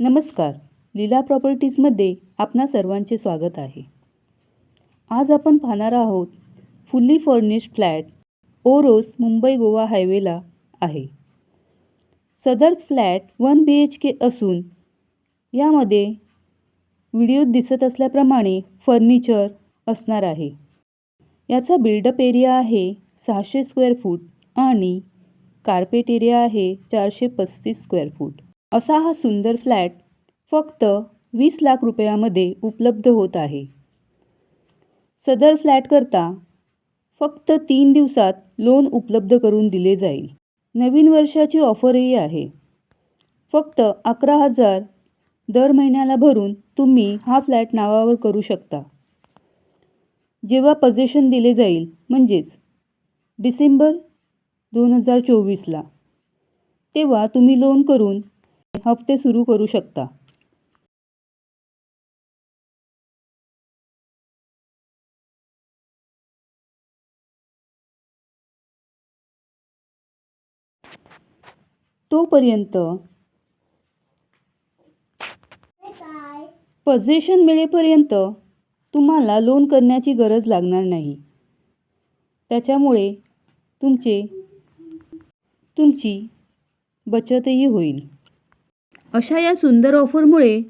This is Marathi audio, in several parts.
नमस्कार. लीला प्रॉपर्टीजमध्ये आपणा सर्वांचे स्वागत आहे. आज आपण पाहणार आहोत fully furnished flat Oros Mumbai Goa हायवेला आहे. सदर flat one B H K असून यामध्ये व्हिडिओत दिसत असल्याप्रमाणे फर्निचर असणार आहे. याचा बिल्डअप एरिया आहे सहाशे स्क्वेअर फूट आणि कार्पेट एरिया आहे चारशे पस्तीस स्क्वेअर फूट. असा हा सुंदर फ्लॅट फक्त वीस लाख रुपयामध्ये उपलब्ध होत आहे. सदर फ्लॅटकरता फक्त तीन दिवसात लोन उपलब्ध करून दिले जाईल. नवीन वर्षाची ऑफरही आहे. फक्त अकरा हजार दर महिन्याला भरून तुम्ही हा फ्लॅट नावावर करू शकता. जेव्हा पजेशन दिले जाईल म्हणजेच डिसेंबर दोन हजार चोवीसला तेव्हा तुम्ही लोन करून हप्ते सुरू करू शकता. तोपर्यंत पजेशन मिळेपर्यंत तुम्हाला लोन करण्याची गरज लागणार नाही. त्याच्यामुळे तुमचे तुमची बचतही होईल. अशा या सुंदर ऑफरमुळे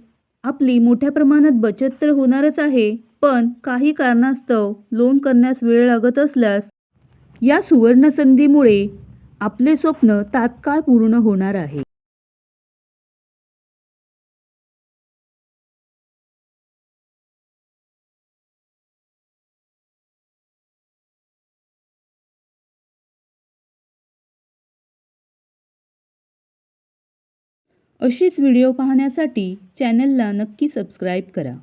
आपली मोठ्या प्रमाणात बचत तर होणारच आहे पण काही कारणास्तव लोन करण्यास वेळ लागत असल्यास या सुवर्णसंधीमुळे आपले स्वप्न तात्काळ पूर्ण होणार आहे. अशीच व्हिडिओ पाहण्यासाठी चॅनलला नक्की सबस्क्राईब करा.